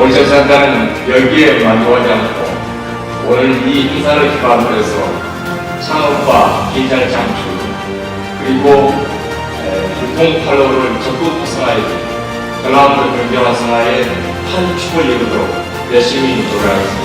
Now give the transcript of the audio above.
오리션 산다는 열기에 만족하지 않고 오늘 이 행사를 기반으로 해서 창업과 기잘 창출 그리고 유통 팔로우를 적극 활성화해 전라남도 경제 활성화에 한 축을 이루도록 열심히 노력하겠습니다.